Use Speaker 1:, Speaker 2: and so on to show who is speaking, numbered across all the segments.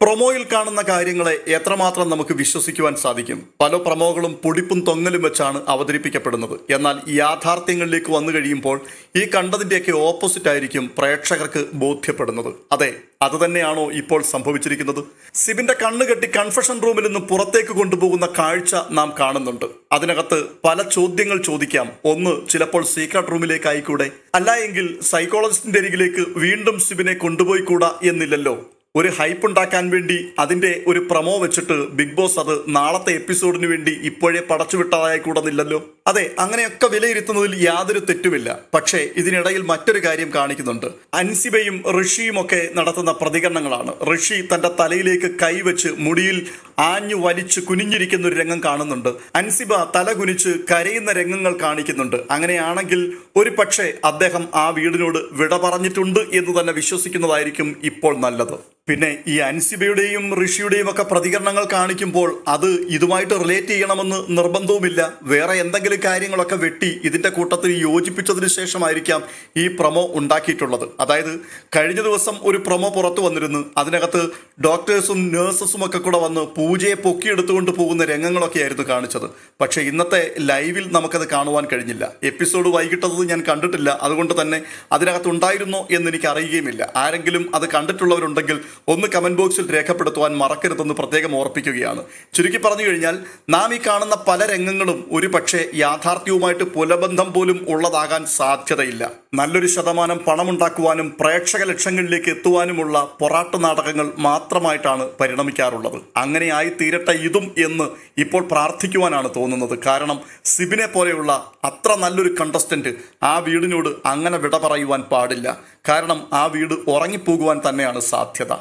Speaker 1: പ്രൊമോയിൽ കാണുന്ന കാര്യങ്ങളെ എത്രമാത്രം നമുക്ക് വിശ്വസിക്കുവാൻ സാധിക്കും? പല പ്രൊമോകളും പൊടിപ്പും തൊങ്ങലും വെച്ചാണ് അവതരിപ്പിക്കപ്പെടുന്നത്. എന്നാൽ യാഥാർത്ഥ്യങ്ങളിലേക്ക് വന്നു കഴിയുമ്പോൾ ഈ കണ്ടതിന്റെയൊക്കെ ഓപ്പോസിറ്റ് ആയിരിക്കും പ്രേക്ഷകർക്ക് ബോധ്യപ്പെടുന്നത്. അതെ അത് തന്നെയാണോ ഇപ്പോൾ സംഭവിച്ചിരിക്കുന്നത്? സിബിന്റെ കണ്ണുകെട്ടി കൺഫെഷൻ റൂമിൽ നിന്ന് പുറത്തേക്ക് കൊണ്ടുപോകുന്ന കാഴ്ച നാം കാണുന്നുണ്ട്. അതിനകത്ത് പല ചോദ്യങ്ങൾ ചോദിക്കാം. ഒന്ന് ചിലപ്പോൾ സീക്രട്ട് റൂമിലേക്കായിക്കൂടെ അല്ല എങ്കിൽ സൈക്കോളജിസ്റ്റിന്റെ അരികിലേക്ക് വീണ്ടും സിബിനെ കൊണ്ടുപോയി കൂടാ എന്നില്ലല്ലോ? ഒരു ഹൈപ്പ് ഉണ്ടാക്കാൻ വേണ്ടി അതിന്റെ ഒരു പ്രമോ വെച്ചിട്ട് ബിഗ് ബോസ് അത് നാളത്തെ എപ്പിസോഡിന് വേണ്ടി ഇപ്പോഴേ പടച്ചുവിട്ടതായി കൂടുന്നില്ലല്ലോ അതെ അങ്ങനെയൊക്കെ വിലയിരുത്തുന്നതിൽ യാതൊരു തെറ്റുമില്ല. പക്ഷേ ഇതിനിടയിൽ മറ്റൊരു കാര്യം കാണിക്കുന്നുണ്ട്. അൻസിബയും ഋഷിയും ഒക്കെ നടത്തുന്ന പ്രതികരണങ്ങളാണ്. ഋഷി തന്റെ തലയിലേക്ക് കൈവച്ച് മുടിയിൽ ആഞ്ഞു വലിച്ച് കുനിഞ്ഞിരിക്കുന്ന ഒരു രംഗം കാണുന്നുണ്ട്. അൻസിബ തല കുനിച്ച് കരയുന്ന രംഗങ്ങൾ കാണിക്കുന്നുണ്ട്. അങ്ങനെയാണെങ്കിൽ ഒരു പക്ഷേ അദ്ദേഹം ആ വീടിനോട് വിട പറഞ്ഞിട്ടുണ്ട് എന്ന് തന്നെ വിശ്വസിക്കുന്നതായിരിക്കും ഇപ്പോൾ നല്ലത്. പിന്നെ ഈ അൻസിബയുടെയും ഋഷിയുടെയും ഒക്കെ പ്രതികരണങ്ങൾ കാണിക്കുമ്പോൾ അത് ഇതുമായിട്ട് റിലേറ്റ് ചെയ്യണമെന്ന് നിർബന്ധവുമില്ല. വേറെ എന്തെങ്കിലും കാര്യങ്ങളൊക്കെ വെട്ടി ഇതിന്റെ കൂട്ടത്തിൽ യോജിപ്പിച്ചതിന് ശേഷമായിരിക്കാം ഈ പ്രൊമോ ഉണ്ടാക്കിയിട്ടുള്ളത്. അതായത് കഴിഞ്ഞ ദിവസം ഒരു പ്രൊമോ പുറത്തു വന്നിരുന്നു. അതിനകത്ത് ഡോക്ടേഴ്സും നേഴ്സസും ഒക്കെ കൂടെ വന്ന് പൂജയെ പൊക്കിയെടുത്തുകൊണ്ട് പോകുന്ന രംഗങ്ങളൊക്കെ ആയിരുന്നു കാണിച്ചത്. പക്ഷേ ഇന്നത്തെ ലൈവിൽ നമുക്കത് കാണുവാൻ കഴിഞ്ഞില്ല. എപ്പിസോഡ് വൈകിട്ടത് ഞാൻ കണ്ടിട്ടില്ല. അതുകൊണ്ട് തന്നെ അതിനകത്ത് ഉണ്ടായിരുന്നോ എന്ന് എനിക്ക് അറിയുകയുമില്ല. ആരെങ്കിലും അത് കണ്ടിട്ടുള്ളവരുണ്ടെങ്കിൽ ഒന്ന് കമന്റ് ബോക്സിൽ രേഖപ്പെടുത്തുവാൻ മറക്കരുതെന്ന് പ്രത്യേകം ഓർപ്പിക്കുകയാണ്. ചുരുക്കി പറഞ്ഞു കഴിഞ്ഞാൽ നാം ഈ കാണുന്ന പല രംഗങ്ങളും ഒരു പക്ഷേ യാഥാർത്ഥ്യവുമായിട്ട് പുലബന്ധം പോലും ഉള്ളതാകാൻ സാധ്യതയില്ല. നല്ലൊരു ശതമാനം പണമുണ്ടാക്കുവാനും പ്രേക്ഷക ലക്ഷ്യങ്ങളിലേക്ക് എത്തുവാനുമുള്ള പൊറാട്ട് നാടകങ്ങൾ മാത്രമായിട്ടാണ് പരിണമിക്കാറുള്ളത്. അങ്ങനെ ആയി തീരട്ടെ ഇതും എന്ന് ഇപ്പോൾ പ്രാർത്ഥിക്കുവാനാണ് തോന്നുന്നത്. കാരണം സിബിനെ പോലെയുള്ള അത്ര നല്ലൊരു കണ്ടസ്റ്റന്റ് ആ വീടിനോട് അങ്ങനെ വിട പറയുവാൻ പാടില്ല. കാരണം ആ വീട് ഉറങ്ങിപ്പോകുവാൻ തന്നെയാണ് സാധ്യത.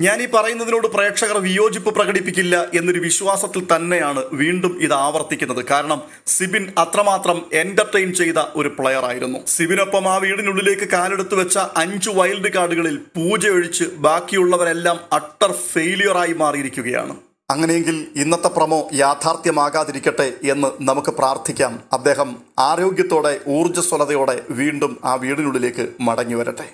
Speaker 1: ഞാൻ ഈ പറയുന്നതിനോട് പ്രേക്ഷകർ വിയോജിപ്പ് പ്രകടിപ്പിക്കില്ല എന്നൊരു വിശ്വാസത്തിൽ തന്നെയാണ് വീണ്ടും ഇത് ആവർത്തിക്കുന്നത്. കാരണം സിബിൻ അത്രമാത്രം എന്റർടൈൻ ചെയ്ത ഒരു പ്ലെയർ ആയിരുന്നു. സിബിനൊപ്പം ആ വീടിനുള്ളിലേക്ക് കാലെടുത്ത് വെച്ച അഞ്ച് വൈൽഡ് കാർഡുകളിൽ പൂജ ഒഴിച്ച് ബാക്കിയുള്ളവരെല്ലാം അട്ടർ ഫെയിലിയറായി മാറിയിരിക്കുകയാണ്. അങ്ങനെയെങ്കിൽ ഇന്നത്തെ പ്രമോ യാഥാർത്ഥ്യമാകാതിരിക്കട്ടെ എന്ന് നമുക്ക് പ്രാർത്ഥിക്കാം. അദ്ദേഹം ആരോഗ്യത്തോടെ ഊർജസ്വലതയോടെ വീണ്ടും ആ വീടിനുള്ളിലേക്ക് മടങ്ങി വരട്ടെ.